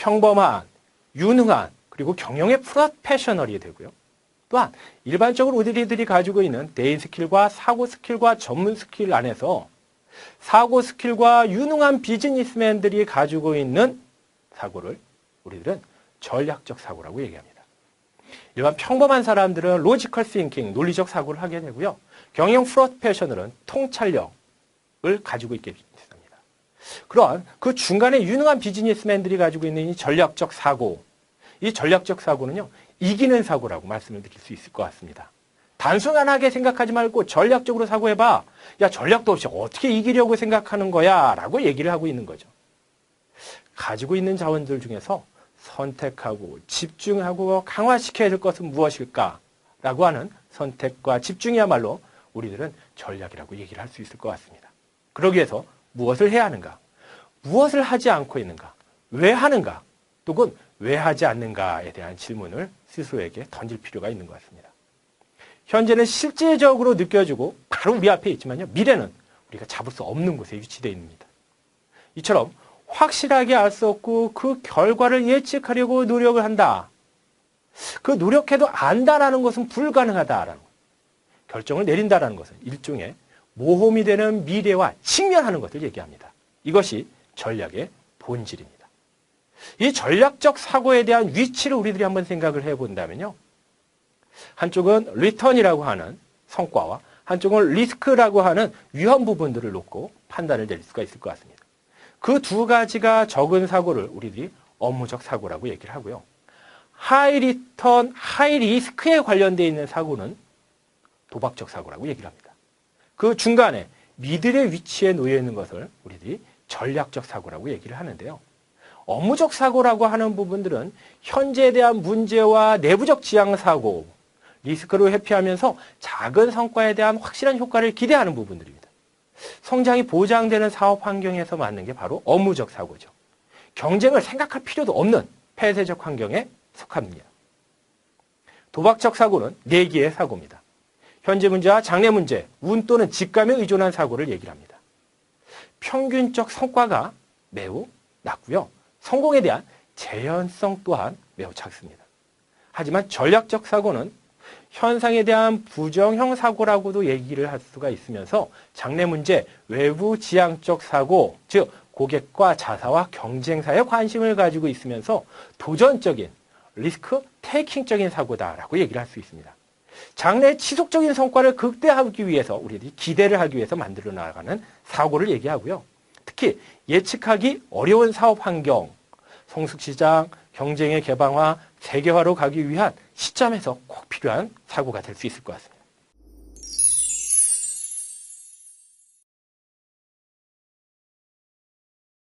평범한, 유능한, 그리고 경영의 프로페셔널이 되고요. 또한 일반적으로 우리들이 가지고 있는 대인 스킬과 사고 스킬과 전문 스킬 안에서 사고 스킬과 유능한 비즈니스맨들이 가지고 있는 사고를 우리들은 전략적 사고라고 얘기합니다. 일반 평범한 사람들은 로지컬 싱킹, 논리적 사고를 하게 되고요. 경영 프로페셔널은 통찰력을 가지고 있게 됩니다. 그러한 그 중간에 유능한 비즈니스맨들이 가지고 있는 이 전략적 사고, 이 전략적 사고는요, 이기는 사고라고 말씀을 드릴 수 있을 것 같습니다. 단순하게 생각하지 말고 전략적으로 사고해봐. 야, 전략도 없이 어떻게 이기려고 생각하는 거야? 라고 얘기를 하고 있는 거죠. 가지고 있는 자원들 중에서 선택하고 집중하고 강화시켜야 될 것은 무엇일까? 라고 하는 선택과 집중이야말로 우리들은 전략이라고 얘기를 할 수 있을 것 같습니다. 그러기 위해서 무엇을 해야 하는가? 무엇을 하지 않고 있는가? 왜 하는가? 또는 왜 하지 않는가에 대한 질문을 스스로에게 던질 필요가 있는 것 같습니다. 현재는 실제적으로 느껴지고 바로 우리 앞에 있지만요. 미래는 우리가 잡을 수 없는 곳에 위치되어 있습니다. 이처럼 확실하게 알 수 없고 그 결과를 예측하려고 노력을 한다. 그 노력해도 안다라는 것은 불가능하다라는 것. 결정을 내린다라는 것은 일종의 모험이 되는 미래와 직면하는 것을 얘기합니다. 이것이 전략의 본질입니다. 이 전략적 사고에 대한 위치를 우리들이 한번 생각을 해본다면요. 한쪽은 리턴이라고 하는 성과와 한쪽은 리스크라고 하는 위험 부분들을 놓고 판단을 내릴 수가 있을 것 같습니다. 그 두 가지가 적은 사고를 우리들이 업무적 사고라고 얘기를 하고요. 하이 리턴, 하이 리스크에 관련되어 있는 사고는 도박적 사고라고 얘기를 합니다. 그 중간에 미들의 위치에 놓여 있는 것을 우리들이 전략적 사고라고 얘기를 하는데요. 업무적 사고라고 하는 부분들은 현재에 대한 문제와 내부적 지향 사고, 리스크를 회피하면서 작은 성과에 대한 확실한 효과를 기대하는 부분들입니다. 성장이 보장되는 사업 환경에서 맞는 게 바로 업무적 사고죠. 경쟁을 생각할 필요도 없는 폐쇄적 환경에 속합니다. 도박적 사고는 내기의 사고입니다. 현재 문제와 장래 문제, 운 또는 직감에 의존한 사고를 얘기를 합니다. 평균적 성과가 매우 낮고요. 성공에 대한 재현성 또한 매우 작습니다. 하지만 전략적 사고는 현상에 대한 부정형 사고라고도 얘기를 할 수가 있으면서 장래 문제, 외부 지향적 사고, 즉 고객과 자사와 경쟁사에 관심을 가지고 있으면서 도전적인 리스크 테이킹적인 사고다라고 얘기를 할 수 있습니다. 장래 지속적인 성과를 극대화하기 위해서 우리들이 기대를 하기 위해서 만들어 나가는 사고를 얘기하고요. 특히 예측하기 어려운 사업 환경, 성숙시장, 경쟁의 개방화, 세계화로 가기 위한 시점에서 꼭 필요한 사고가 될 수 있을 것 같습니다.